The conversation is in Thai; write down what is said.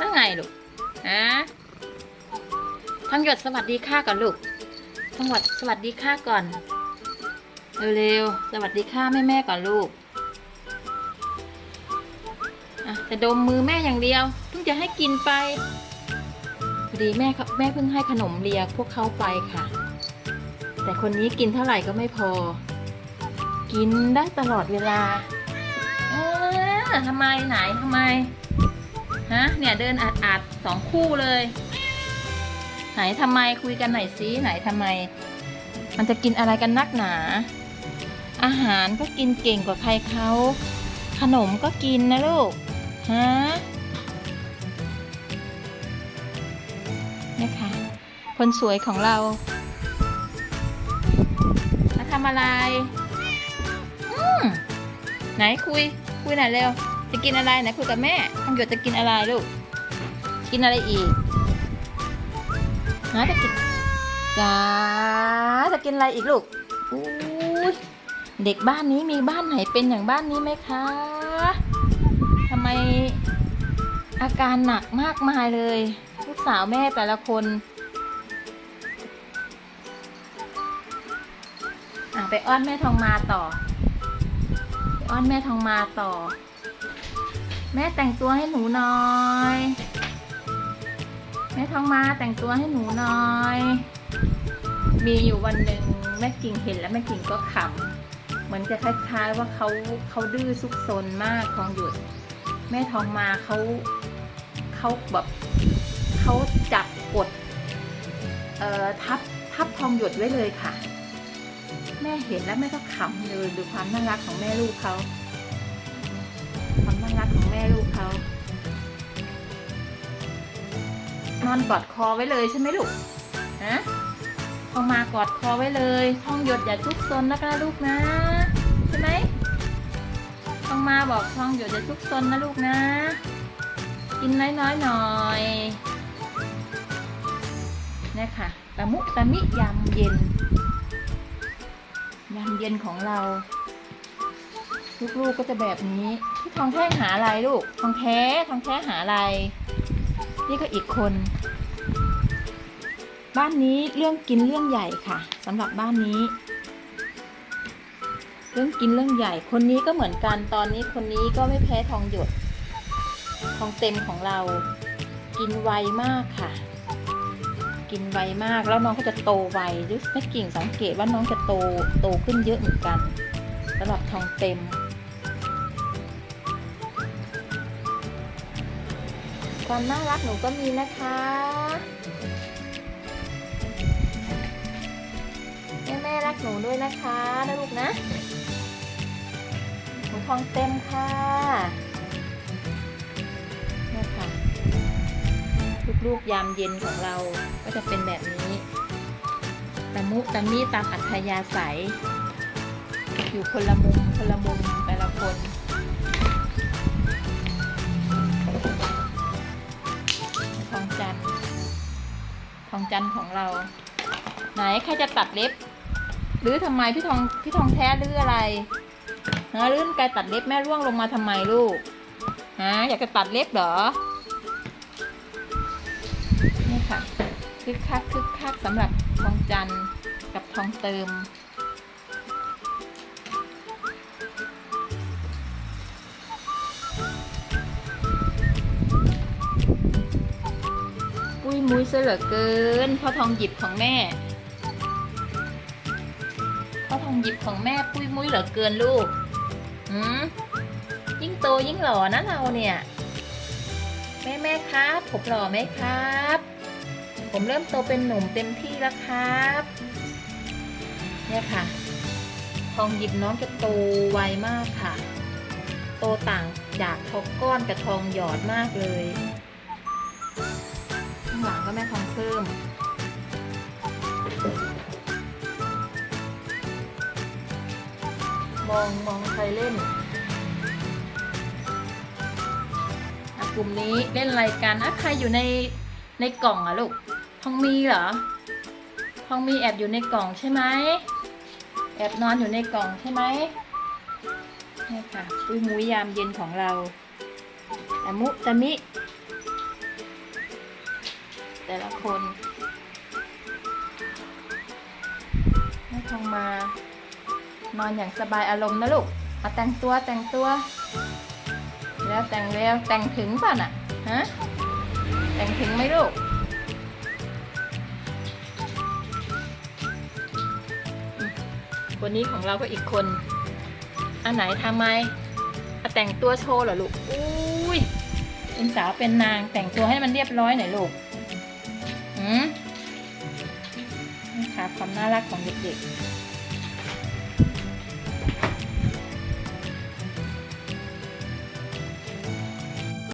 ว่าไงลูกฮะทองหยดสวัสดีค่ะก่อนลูกทองหยดสวัสดีค่ะก่อน เร็วๆ สวัสดีค่ะแม่แม่ก่อนลูกอะแต่ดมมือแม่อย่างเดียว เพิ่งจะให้กินไปพอดีแม่แม่เพิ่งให้ขนมเลียพวกเขาไปค่ะ แต่คนนี้กินเท่าไหร่ก็ไม่พอ กินได้ตลอดเวลาเออทำไมไหนทำไม ฮะเนี่ยเดินอาดอาดๆสองคู่เลย ไหนทำไมคุยกันหน่อยสิไหนทำไม มันจะกินอะไรกันนักหนา อาหารก็กินเก่งกว่าใครเขาขนมก็กินนะลูกฮะนี่ค่ะ คนสวยของเรามาทำอะไร อืมไหนคุย คุยหน่อยเร็ว จะกินอะไรไหนคุยกับแม่ทองหยดจะกินอะไรลูก กินอะไรอีกนะจะกินจ้าจะกินอะไรอีกลูกอู้ยเด็กบ้านนี้มีบ้านไหนเป็นอย่างบ้านนี้ไหมคะทำไมอาการหนักมากมายเลย ลูกสาวแม่แต่ละคนอไปอ้อนแม่ทองมาต่อ อ้อนแม่ทองมาต่อ แม่แต่งตัวให้หนูหน่อย แม่ทองมาแต่งตัวให้หนูหน่อย มีอยู่วันหนึ่งแม่กิ่งเห็นแล้วแม่กิ่งก็ขำเหมือนจะคล้ายๆว่าเขาเขาดื้อซุกซนมากทองหยุด แม่ทองมาเขาเขาแบบเขาจับกดเอ่อทับทับทองหยดไว้เลยค่ะ แม่เห็นแล้วแม่ก็ขำเลยดูความน่ารักของแม่ลูกเขา อนกอดคอไว้เลยใช่ไหมลูกฮะทองมากอดคอไว้เลยทองหยดอย่าทุกซนนะคะลูกนะ ใช่ไหมทองมาบอกทองหยดอย่าทุกซนนะลูกนะ กินน้อยๆหน่อยนี่ค่ะตะมุตะมิยำเย็นยำเย็นของเรา ลูกๆก็จะแบบนี้พี่ทองแท้หาอะไรลูกทองแท้ทองแท้หาอะไร นี่ก็อีกคน บ้านนี้เรื่องกินเรื่องใหญ่ค่ะสำหรับบ้านนี้ เรื่องกินเรื่องใหญ่ คนนี้ก็เหมือนกันตอนนี้คนนี้ก็ไม่แพ้ทองหยด ทองเต็มของเรา กินไวมากค่ะ กินไวมากแล้วน้องก็จะโตไวด้วยแม่กิ่งสังเกตว่าน้องจะโตโตขึ้นเยอะเหมือนกันสำหรับทองเต็ม ความน่ารักหนูก็มีนะคะแม่แม่รักหนูด้วยนะคะนะลูกนะหนูทองเต็มค่ะนี่ค่ะลูกๆยามเย็นของเราก็จะเป็นแบบนี้ตะมุตะมิตามอัธยาศัย อยู่คนละมุมคนละมุมแต่ละคน ทองจันทร์ของเรา ไหนใครจะตัดเล็บ หรือทำไมพี่ทองพี่ทองแท้หรืออะไรนะหรือไกตัดเล็บแม่ร่วงลงมาทำไมลูกฮะอยากจะตัดเล็บเหรอนี่ค่ะคึกคักคึกคักสำหรับทองจันทร์กับทองเติม มุ้ยเสยเหลือเกินพ่อทองหยิบของแม่พ่อทองหยิบของแม่ปุ้ยมุ้ยเหลือเกินลูกหืมยิ่งโตยิ่งหล่อนะเราเนี่ย แม่แม่ครับ ผมหล่อไหมครับ ผมเริ่มโตเป็นหนุ่มเต็มที่แล้วครับ เนี่ยค่ะ ทองหยิบน้องจะโตไวมากค่ะ โตต่างจากทองก้อนกับทองหยอดมากเลยางหลังก็แม่ทองเพิ่มมองมองใครเล่นกลุ่มนี้เล่นอะไรกันอะใครอยู่ในในกล่องอะลูกทองมีเหรอทองมีแอบอยู่ในกล่องใช่ไหมแอบนอนอยู่ในกล่องใช่ไหมนี่ค่ะปุ้ยมุ้ยยามเย็นของเราตะมุตะมิ แต่ละคนแม่ทองมา นอนอย่างสบายอารมณ์นะลูกเอาแต่งตัวแต่งตัว แล้วแต่งแล้วแต่งถึงป่ะน่ะฮะแต่งถึงไหมลูกวันนี้ของเราก็อีกคน อันไหนทำไมเอาแต่งตัวโชว์เหรอลูก อุ้ยเป็นสาวเป็นนางแต่งตัวให้มันเรียบร้อยหน่อยลูก นี่ค่ะความน่ารักของเด็กๆ